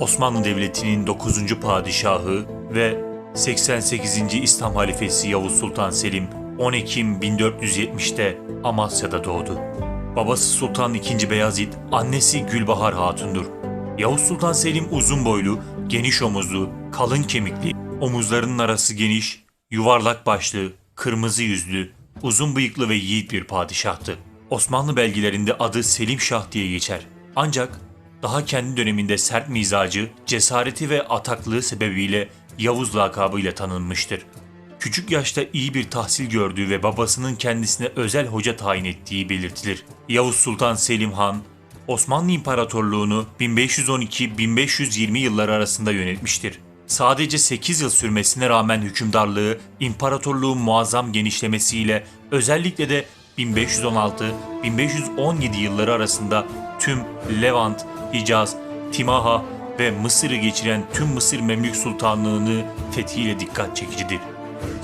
Osmanlı Devleti'nin 9. padişahı ve 88. İslam halifesi Yavuz Sultan Selim 10 Ekim 1470'te Amasya'da doğdu. Babası Sultan II. Beyazıt, annesi Gülbahar Hatun'dur. Yavuz Sultan Selim uzun boylu, geniş omuzlu, kalın kemikli, omuzlarının arası geniş, yuvarlak başlı, kırmızı yüzlü, uzun bıyıklı ve yiğit bir padişahtı. Osmanlı belgelerinde adı Selim Şah diye geçer. Ancak daha kendi döneminde sert mizacı, cesareti ve ataklığı sebebiyle Yavuz lakabıyla tanınmıştır. Küçük yaşta iyi bir tahsil gördüğü ve babasının kendisine özel hoca tayin ettiği belirtilir. Yavuz Sultan Selim Han, Osmanlı İmparatorluğunu 1512-1520 yılları arasında yönetmiştir. Sadece 8 yıl sürmesine rağmen hükümdarlığı imparatorluğun muazzam genişlemesiyle özellikle de 1516-1517 yılları arasında tüm Levant, Hicaz, Timaha ve Mısır'ı geçiren tüm Mısır Memlük Sultanlığını fethiyle dikkat çekicidir.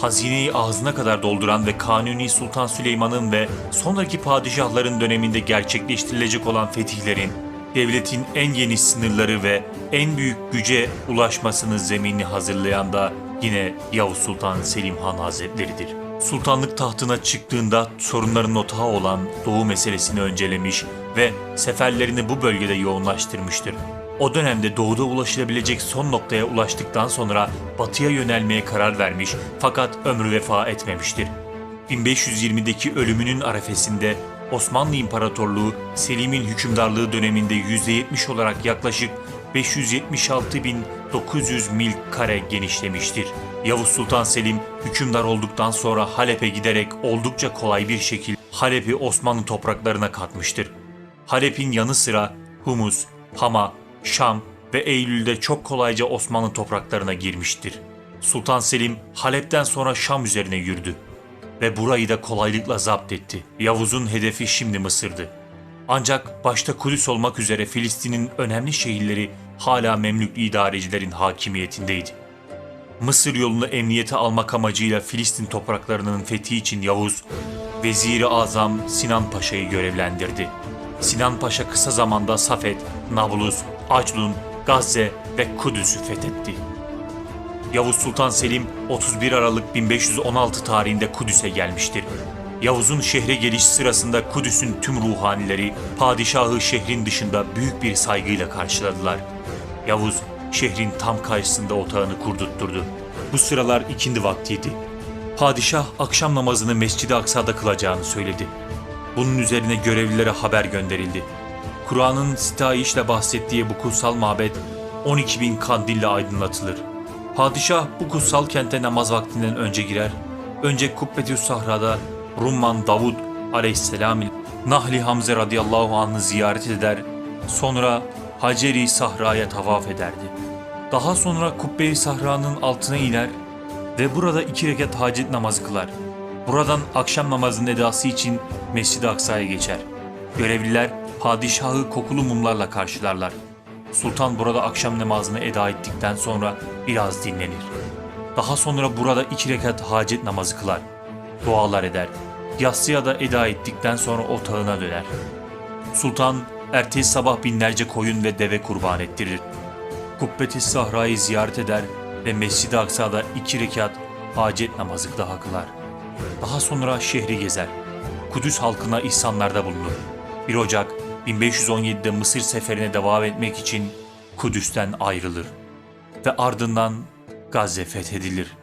Hazineyi ağzına kadar dolduran ve Kanuni Sultan Süleyman'ın ve sonraki padişahların döneminde gerçekleştirilecek olan fetihlerin devletin en geniş sınırları ve en büyük güce ulaşmasının zeminini hazırlayan da yine Yavuz Sultan Selim Han Hazretleri'dir. Sultanlık tahtına çıktığında sorunların otağı olan Doğu meselesini öncelemiş ve seferlerini bu bölgede yoğunlaştırmıştır. O dönemde doğuda ulaşılabilecek son noktaya ulaştıktan sonra batıya yönelmeye karar vermiş fakat ömrü vefa etmemiştir. 1520'deki ölümünün arefesinde Osmanlı İmparatorluğu Selim'in hükümdarlığı döneminde %70 olarak yaklaşık 576.900 mil kare genişlemiştir. Yavuz Sultan Selim hükümdar olduktan sonra Halep'e giderek oldukça kolay bir şekilde Halep'i Osmanlı topraklarına katmıştır. Halep'in yanı sıra Humus, Hama, Şam ve Eylül'de çok kolayca Osmanlı topraklarına girmiştir. Sultan Selim Halep'ten sonra Şam üzerine yürüdü ve burayı da kolaylıkla zapt etti. Yavuz'un hedefi şimdi Mısır'dı. Ancak başta Kudüs olmak üzere Filistin'in önemli şehirleri hala Memlük idarecilerin hakimiyetindeydi. Mısır yolunu emniyete almak amacıyla Filistin topraklarının fethi için Yavuz, Veziri Azam Sinan Paşa'yı görevlendirdi. Sinan Paşa kısa zamanda Safed, Nablus, Aclun, Gazze ve Kudüs'ü fethetti. Yavuz Sultan Selim 31 Aralık 1516 tarihinde Kudüs'e gelmiştir. Yavuz'un şehre geliş sırasında Kudüs'ün tüm ruhanileri padişahı şehrin dışında büyük bir saygıyla karşıladılar. Yavuz şehrin tam karşısında otağını kurdurtturdu. Bu sıralar ikindi vaktiydi. Padişah akşam namazını Mescid-i Aksa'da kılacağını söyledi. Bunun üzerine görevlilere haber gönderildi. Kur'an'ın sitayişle bahsettiği bu kutsal mabet 12 bin kandille aydınlatılır. Padişah bu kutsal kente namaz vaktinden önce girer. Önce Kubbetü Sahra'da Rumman Davud aleyhisselam ile Nahli Hamze radıyallahu anh'ı ziyaret eder. Sonra Haceri Sahra'ya tavaf ederdi. Daha sonra Kubbe-i Sahra'nın altına iner ve burada iki rekat hacet namazı kılar. Buradan akşam namazının edası için Mescid-i Aksa'ya geçer. Görevliler padişahı kokulu mumlarla karşılarlar. Sultan burada akşam namazını eda ettikten sonra biraz dinlenir. Daha sonra burada iki rekat hacet namazı kılar. Dualar eder. Yatsıya da eda ettikten sonra otağına döner. Sultan ertesi sabah binlerce koyun ve deve kurban ettirir. Kubbeti Sahra'yı ziyaret eder ve Mescid-i Aksa'da iki rekat hacet namazı daha kılar. Daha sonra şehri gezer. Kudüs halkına ihsanlarda bulunur. 1 Ocak 1517'de Mısır seferine devam etmek için Kudüs'ten ayrılır ve ardından Gazze fethedilir.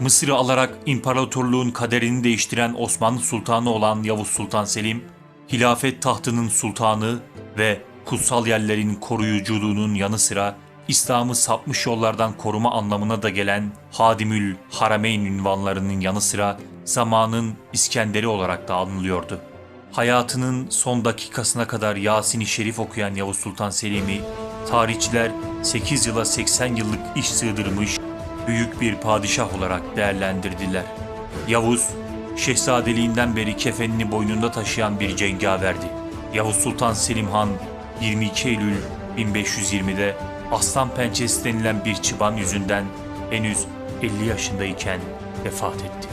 Mısır'ı alarak imparatorluğun kaderini değiştiren Osmanlı Sultanı olan Yavuz Sultan Selim, hilafet tahtının sultanı ve kutsal yerlerin koruyuculuğunun yanı sıra İslam'ı sapmış yollardan koruma anlamına da gelen Hadimül Harameyn ünvanlarının yanı sıra zamanın İskender'i olarak da anılıyordu. Hayatının son dakikasına kadar Yasin-i Şerif okuyan Yavuz Sultan Selim'i tarihçiler 8 yıla 80 yıllık iş sığdırmış büyük bir padişah olarak değerlendirdiler. Yavuz, şehzadeliğinden beri kefenini boynunda taşıyan bir cengaverdi. Yavuz Sultan Selim Han 22 Eylül 1520'de aslan pençesi denilen bir çıban yüzünden henüz 50 yaşındayken vefat etti.